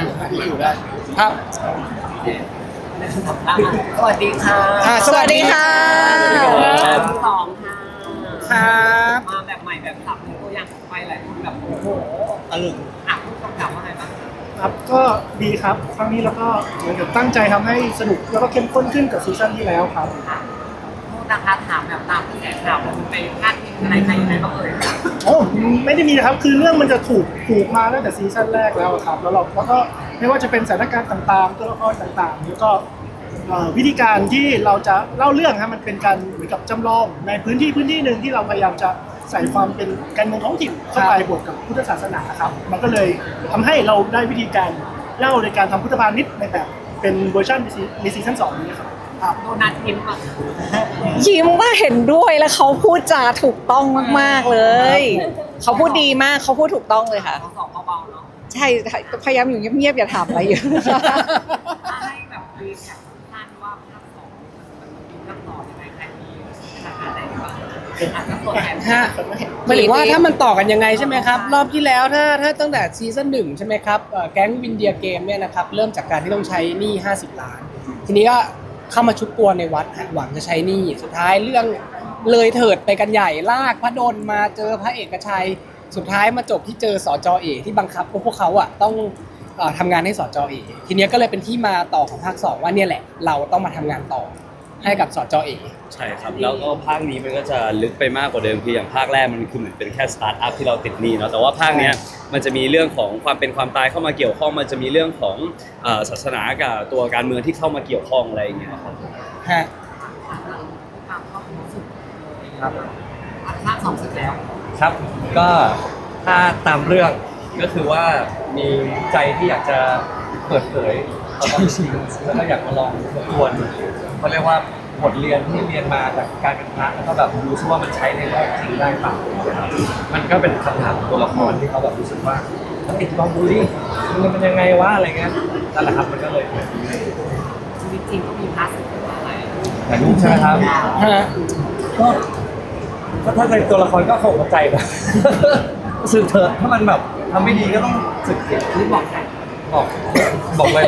อยู่ได้ครับสวัสดีค่ะอ่าสวัสดีค่ะครับสองค่ะครับมาแบบใหม่แบบสับตัวอย่างไปหลายคนแบบโอ้โหอลุงอะผู้กำกับว่าไงบ้างครับก็ดีครับครั้งนี้เราก็เหมือนกับตั้งใจทำให้สนุกแล้วก็เข้มข้นขึ้นกับซีซั่นที่แล้วครับค่ะโทษนะคะถามแบบตาม กระแสข่าวมันไปพาดพิงอะไรใครยังไงบ้างเอ่ยคะโอ้ไม่ได้มีนะครับคือเรื่องมันจะถูกถูกมาตั้งแต่ซีซั่นแรกแล้วครับแล้วเราแล้วก็ไม่ว่าจะเป็นสถานการณ์ต่างๆ ตัวละครต่างๆแล้วก็เอ่อวิธีการที่เราจะเล่าเรื่องครับมันเป็นการเหมือนกับจำลองในพื้นที่พื้นที่หนึ่งที่เราพยายามจะใส่ความเป็นการเมืองท้องถิ่นเข้าไปบวกกับพุทธศาสนาครับ มันก็เลยทำให้เราได้วิธีการเล่าในการทำพุทธพาณิชย์ในแบบเป็นเวอร์ชันในซีซั่นสองนี้ครับ โดนัทยิ้มอะยิ้มว่าเห็นด้วยแล้วเขาพูดจาถูกต้องมาก ๆเลย เขาพูดดีมากเขาพูดถูกต้องเลยค่ะ เขาสอบเบาๆเนาะใช่พยายามอยู่เงียบๆอย่าถามอะไรเยอะถ้าให้แบบรีแคปสั้นว่าภาคสองมันมีภาคต่อยังไงใครมีขนาดไหนบ้างอาจจะตัวแทนฮะหมายถึงว่าถ้ามันต่อกันยังไงใช่ไหมครับ รอบที่แล้วถ้าถ้าตั้งแต่ซีซั่นหนึ่งใช่ไหมครับเอ่อแก๊งวินเดียเกมเนี่ยนะครับเริ่มจากการที่ต้องใช้หนี้50 ล้าน ทีนี้ก็ เข้ามาชุบตัวในวัดหวังจะใช้นี่สุดท้ายเรื่องเลยเถิดไปกันใหญ่ลากพระดลมาเจอพระเอกชัย สุดท้ายมาจบที่เจอสจเอกที่บังคับพวกเขาอะต้องเอ่อทำงานให้สจเอกทีนี้ก็เลยเป็นที่มาต่อของภาคสองว่าเนี่ยแหละ เราต้องมาทำงานต่อ ให้กับสจเอกใช่ครับ แล้วก็ภาคนี้มันก็จะลึกไปมากกว่าเดิมคืออย่างภาคแรกมันคือเหมือนเป็นแค่สตาร์ทอัพที่เราติดหนี้เนาะแต่ว่าภาคเนี้ยมันจะมีเรื่องของความเป็นความตายเข้ามาเกี่ยวข้องมันจะมีเรื่องของเอ่อศาสนากับตัวการเมืองที่เข้ามาเกี่ยวข้องอะไรอย่างเงี้ยครับฮะตามข้อมูลสุดครับภาคสองสุดแล้วครับ ก็ถ้าตามเรื่องก็คือว่ามีใจที่อยากจะเปิดเผยความจริงแล้วก็อยากมาลองทบทวน เขาเรียกว่าบทเรียนที่เรียนมาจากการเป็นพระแล้วก็แบบดูซิว่ามันใช้ในโลกจริงได้เปล่านะครับมันก็เป็นคำถามของตัวละครที่เขาแบบรู้สึกว่าเฮ้ยลองดูดิมันเป็นยังไงวะอะไรเงี้ยนั่นแหละครับมันก็เลยเกิดชีวิตจริงก็มีพาร์ทสุดอะไรแต่รูปใช่ไหมครับฮะก็ก็ถ้าเป็นตัวละครก็คงเข้าใจนะสึกเถอะถ้ามันแบบทำไม่ดีก็ต้องสึกเสียนี่บอกใครบอกบอกลอย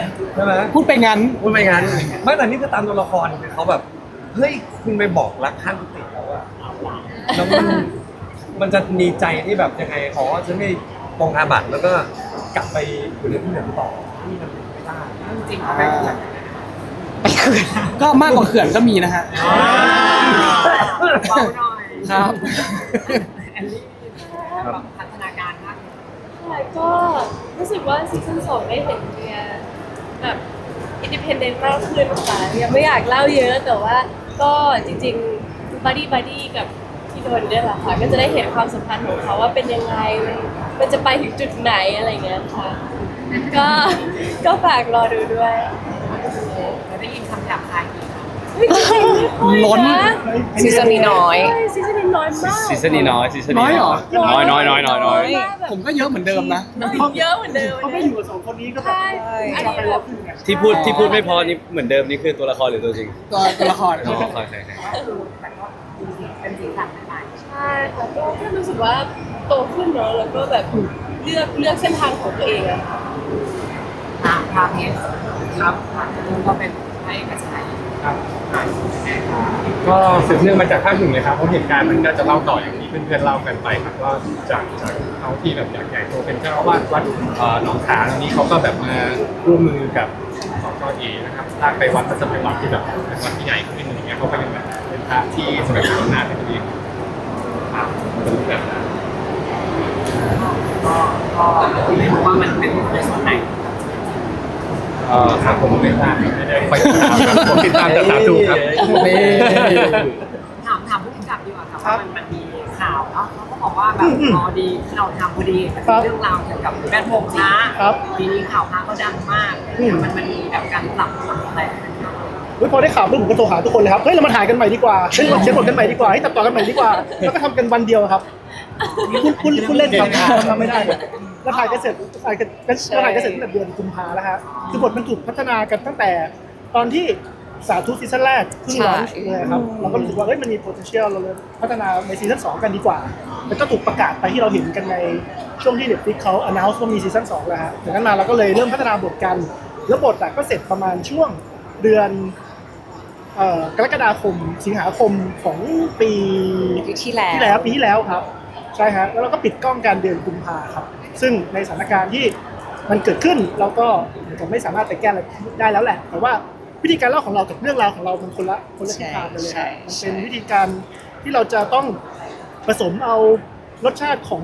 ๆ ใช่ไหมพูดไปงั้น พูดไปงั้นไม่แต่นี่คือตามตัวละครคือเขาแบบเฮ้ยคุณไปบอกรักขั้นติแล้วอะแล้วมันมันจะมีใจที่แบบยังไงขอฉันไม่ปองอาบัตแล้วก็กลับไปอยู่ในที่เหนือต่อที่มันไม่ได้เรื่องจริงเขาไม่เกิดไปเขื่อนก็มากกว่าเขื่อนก็มีนะฮะเบาหน่อยครับแอลลี่แบบพัฒนาการมากค่ะก็รู้สึกว่าซีซั่นสองได้เห็นเมีย แบบอินดิเพนเดนต์มากขึ้นค่ะยังไม่อยากเล่าเยอะแต่ว่าก็จริงๆบัดดี้บัดดี้กับพี่โดนเนี่ยแหละค่ะก็จะได้เห็นความสัมพันธ์ของเขาว่าเป็นยังไงมันมันจะไปถึงจุดไหนอะไรเงี้ยค่ะ ก็ก็ฝากรอดูด้วยจะได้ยินคำหยาบคายอีกเฮ้ยจริงๆไม่ค่อย ล้นนะซีซั่นนี้น้อยใช่ซีซั่นนี้น้อยมากซีซั่นนี้น้อยซีซั่นน้นี้อยเหรอ น้อยน้อยน้อยน้อยน้อยมากแบบผมก็เยอะเหมือนเดิมนะเยอะเหมือนเดิมเขาไม่อยู่กับสองคนนี้ก็แบบใช่อันจะนี้ไปแบรอบขึ้นไงที่พูดที่พูดไม่พอนี่เหมือนเดิมนี่คือตัวละครหรือตัวจริง ตัวตัวละครอ๋อโอเคโอเคก็คือแต่ก็ดูสิเป็นสีสันใหม่ใช่ค่ะก็แค่รู้สึกว่าโตขึ้นเนาะแล้วก็แบบเลือกเลือกเส้นทางของตัวเองอะค่ะๆตามภาพเพจครับลุงก็เป็นพระเอกชัยครับ ก็สืบเนื่องมาจากภาคหนึ่งเลยครับเพราะเหตุการณ์มันก็จะเล่าต่ออย่างที่เพื่อนๆเล่ากันไปครับว่าจากจากเขาที่แบบอยากใหญ่โตเป็นเจ้าอาวาสวัดเอ่อหนองขาตรงนี้เขาก็แบบมาร่วมมือกับสจเอนะครับลากไปวัดพระสมัยวัดที่แบบเป็นวัดที่ใหญ่ขึ้นอย่างเงี้ยเขาก็ยังแบบเป็นพระที่สมัยก่อนหน้าที่ดีครับเป็นรูปแบบนั้นก็ก็ไม่รู้ว่ามันเป็นในส่วนไหน เอ่อครับผมไม่ทราบไม่ได้ไปติดตามครับผมติดตามแต่สาธุครับ นี่ ถามถามผู้กำกับดีกว่าค่ะว่ามันมันมีข่าวเนาะเขาก็บอกว่าแบบพอดีที่เราทำพอดีมันเป็นเรื่องราวเกี่ยวกับแวดวงนะครับทีนี้ข่าวพระก็ดังมากมันมันมีแบบการปรับปรุงอะไรไหมครับเฮ้ยพอได้ข่าวปุ๊บผมก็โทรหาทุกคนเลยครับ เฮ้ยเรามาถ่ายกันใหม่ดีกว่าเฮ้ยเราเขียนบทกันใหม่ดีกว่าให้ตัดต่อกันใหม่ดีกว่า แล้วก็ทำกันวันเดียวครับ คุณคุณคุณเล่นครับทำไม่ได้ ครับแล้วถ่ายกันเสร็จถ่ายกันแล้วถ่ายกันเสร็จตั้งแต่เดือนกุมภาแล้วฮะคือบทมันถูกพัฒนากันตั้งแต่ตอนที่สาธุซีซั่นแรกเพิ่งใช่ร้อนเลยครับเราก็รู้สึกว่าเฮ้ยมันมี potential เราเลยพัฒนาในซีซั่น2กันดีกว่า แล้วก็ถูกประกาศไปที่เราเห็นกันในช่วงที่ Netflix เขา announce ว่ามีซีซั่น2แล้วฮะจากนั้นมาเราก็เลยเริ่มพัฒนาบทกัน แล้วบทอะก็เสร็จประมาณช่วงเดือนเอ่อกรกฎาคมสิงหาคมของปีปีที่แล้วที่แล้วปีที่แล้วครับใช่ฮะแล้วเราก็ปิดกล้องการเดือนกุมภาครับ ซึ่งในสถานการณ์ที่มันเกิดขึ้นเราก็ผมไม่สามารถไปแก้อะไรได้แล้วแหละ แต่ว่าวิธีการเล่าของเรากับเรื่องราวของเรามันคนละคนละทิศทางกันเลยใช่ฮะมันใช่เป็นวิธีการที่เราจะต้องผสมเอารสชาติของ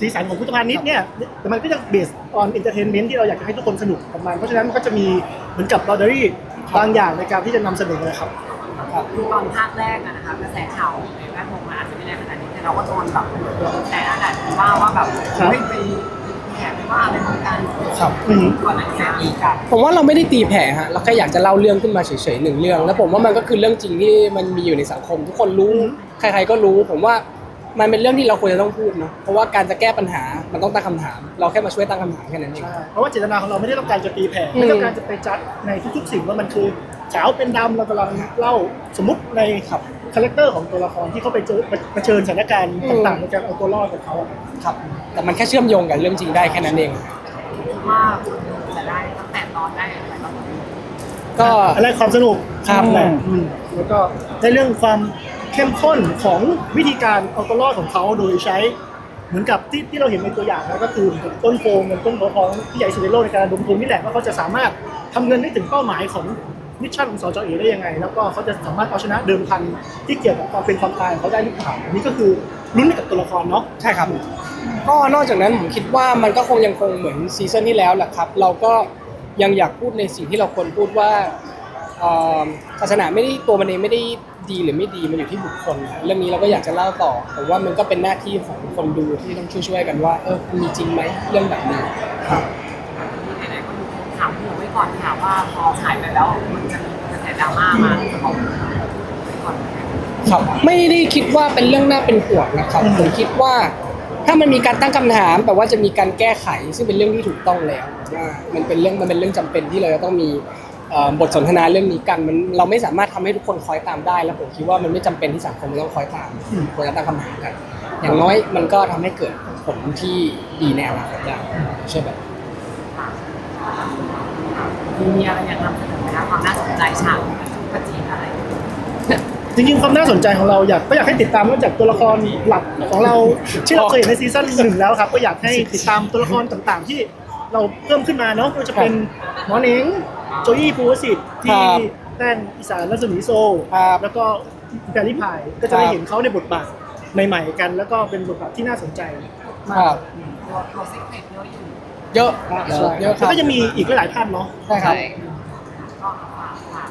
สีสันของพุทธพาณิชย์เนี่ยแต่มันก็ยังเบสออนอินเตอร์เทนเมนต์ที่เราอยากจะให้ทุกคนสนุกกับมันเพราะฉะนั้นมันก็จะมีเหมือนกับบอดเดอรี่บางอย่างในการที่จะนำเสนอนะครับคือตอนภาคแรกอะนะคะกระแสข่าวในแวดวง เราก็โดนแบบแต่อาจจะว่าว่าแบบครับเฮ้ยไปแหกไปว่าอะไรเหมือนกันครับอืม ก่อนหน้านี้อีกกับผมว่าเราไม่ได้ตีแผ่ฮะเราแค่อยากจะเล่าเรื่องขึ้นมาเฉยๆหนึ่งเรื่อง แล้วผมว่ามันก็คือเรื่องจริงที่มันมีอยู่ในสังคม ทุกคนรู้ ใครๆก็รู้ ผมว่ามันเป็นเรื่องที่เราควรจะต้องพูดเนาะเพราะว่าการจะแก้ปัญหามันต้องตั้งคำถาม เราแค่มาช่วยตั้งคำถามแค่นั้นเอง ใช่เพราะว่าเจตนาของเราไม่ได้ต้องการจะตีแผ่อืมไม่ต้องการจะไปจัดในทุกๆสิ่งว่ามันคือขาวเป็นดำเรากำลังเล่าสมมติในขับ คาแรคเตอร์ของตัวละครที่เขาไปเจอเผชิญสถานการณ์ต่างๆในการเอาตัวรอดกับเขาอะครับ แต่มันแค่เชื่อมโยงกับเรื่องจริงได้แค่นั้นเองว่าจะได้ตั้งแต่ตอนได้อะไรบ้างก็อะไรความสนุกครับแหละอืมแล้วก็ในเรื่องความเข้มข้นของวิธีการเอาตัวรอดของเขาโดยใช้เหมือนกับที่ที่เราเห็นในตัวอย่างนะก็คือเหมือนกับต้นโพงเงินต้นโพทองที่ใหญ่สุดในโลกในการระดมทุนนี่แหละว่าเขาจะสามารถทำเงินได้ถึงเป้าหมายของ มิชชั่นของสจเอได้ยังไง แล้วก็เขาจะสามารถเอาชนะเดิมพันที่เกี่ยวกับความเป็นความตายของเขาได้หรือเปล่าอันนี้ก็คือลุ้นไปกับตัวละครเนาะใช่ครับ ก็นอกจากนั้นผมคิดว่ามันก็คงยังคงเหมือนซีซั่นที่แล้วแหละครับ เราก็ยังอยากพูดในสิ่งที่เราควรพูดว่าเอ่อศาสนาไม่ได้ตัวมันเองไม่ได้ดีหรือไม่ดีมันอยู่ที่บุคคลนะเรื่องนี้เราก็อยากจะเล่าต่อผมว่ามันก็เป็นหน้าที่ของคนดูที่ต้องช่วยๆกันว่าเออมันมีจริงไหมเรื่องแบบนี้ครับไหนๆก็ดูถามหัวไว้ก่อนค่ะ ว่าพอฉายไปแล้วมันจะมีกระแสดราม่ามาจะบอกไว้ก่อนครับไม่ได้คิดว่าเป็นเรื่องน่าเป็นห่วงนะครับผมคิดว่า ถ้ามันมีการตั้งคำถามแปลว่าจะมีการแก้ไข ซึ่งเป็นเรื่องที่ถูกต้องแล้วว่ามันเป็นเรื่องมันเป็นเรื่องจำเป็นที่เราจะต้องมีเอ่อบทสนทนาเรื่องนี้กันมันเราไม่สามารถทำให้ทุกคนคอยตามได้ แล้วผมคิดว่ามันไม่จำเป็นที่สังคมจะต้องคอยตามควรจะตั้งคำถามกัน อย่างน้อยมันก็ทำให้เกิดผลที่ดีในอนาคตได้ใช่ไหม มีอะไรอยากนำเสนอไหมคะความน่าสนใจฉากกระจีอะไรจริงๆความน่าสนใจของเราอยากก็อยากให้ติดตามนอกจากตัวละครหลักของเราที่เราเคยเห็นในซีซั่นหนึ่งแล้วครับ ก็อยากให้ติดตามตัวละครต่างๆ ที่เราเพิ่มขึ้นมาเนาะไม่ว่าจะเป็นหมอเน้งโจยี่ภูวสิทธิ์ที่แต้นอีสานรัศมีโซครับแล้วก็แพรรี่พายก็จะได้เห็นเขาในบทบาทใหม่ๆกัน แล้วก็เป็นบทบาทที่น่าสนใจมาครักบตัวตัวซิกเนตเยอะอยู่ เยอะใช่ เยอะคแล้รัวบก็จะมีอีกหลายๆท่านเนาะใช่ครับก็ฝากฝาก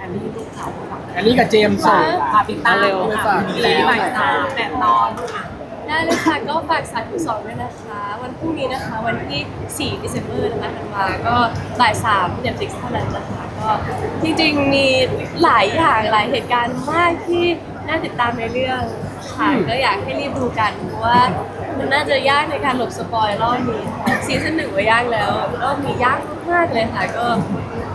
อันนี้ลูกสาวฝากอันนี้กับเจมส์ส่งฝากติดตามเร็วค่ะปีใหม่ตาแต่ตอนค่ะได้เลยค่ะก็ฝากสาธุสองด้วยนะคะ วันพรุ่งนี้นะคะ วันที่4 December นะคะธันวาก็บ่าย3 Netflix เท่านั้นนะคะก็จริงๆมีหลายอย่างหลายเหตุการณ์มากที่น่าติดตามในเรื่องค่ะก็อยากให้รีบดูกันเพราะว่า มันน่าจะยากในการหลบสปอยรอบนี้ค่ะซีซั่นหนึ่งว่ายากแล้วรอบนี้ยากมากๆเลยค่ะ ก็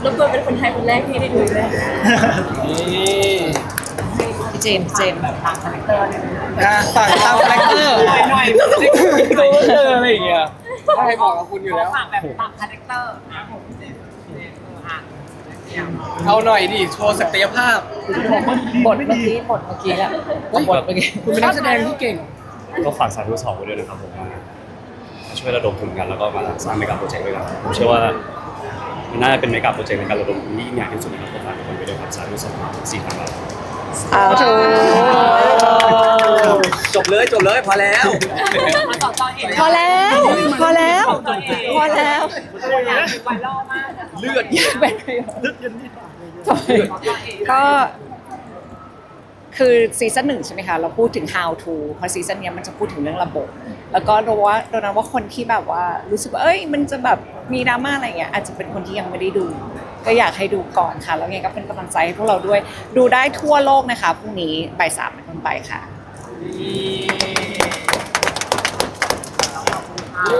รบกวนเป็นคนไทยคนแรกที่ได้ดูด้วยค่ะนี่พี่เจมส์เจมส์แบบตามคาแรคเตอร์เนี่ยอะฝากตามคาแรคเตอร์หน่อยหน่อยตัวเจออะไรอย่างเงี้ยให้บอกกับคุณอยู่แล้วฝากแบบตามคาแรคเตอร์นะผมเจมส์เจมส์อะอย่างเอาหน่อยดิโชว์ศักยภาพ บทเมื่อกี้บทเมื่อกี้แหละบทเมื่อกี้คุณเป็นนักแสดงที่เก่ง ก็ฝากสาธุสองไว้ด้วยนะครับผมมามาช่วยระดมทุนกันแล้วก็มาสร้างเมกะโปรเจกต์ด้วยกันผมเชื่อว่ามันน่าจะเป็นเมกะโปรเจกต์ในการระดมทุนที่ยิ่งใหญ่ที่สุดนะครับก็ฝากทุกคนไปด้วยครับสาธุสองสี่พันบาทสาธุจบเลยจบเลยพอแล้วมาต่อต่อเองพอแล้ว พอแล้ว พอแล้วอยากไวรัลมากเลือดเป็นประโยชน์ลึกยันที่ปากเลยต่อต่อเองก็ คือซีซั่นหนึ่งใช่ไหมคะเราพูดถึง how to เพราะซีซั่นนี้มันจะพูดถึงเรื่องระบบ แล้วก็เราว่าเรานว่าคนที่แบบว่ารู้สึกว่าเอ้ยมันจะแบบมีดราม่าอะไรเงี้ยอาจจะเป็นคนที่ยังไม่ได้ดู ก็อยากให้ดูก่อนค่ะ แล้วไงก็เป็นกำลังใจให้พวกเราด้วย ดูได้ทั่วโลกนะคะพรุ่งนี้บ่ายสามเป็นต้นไปค่ะ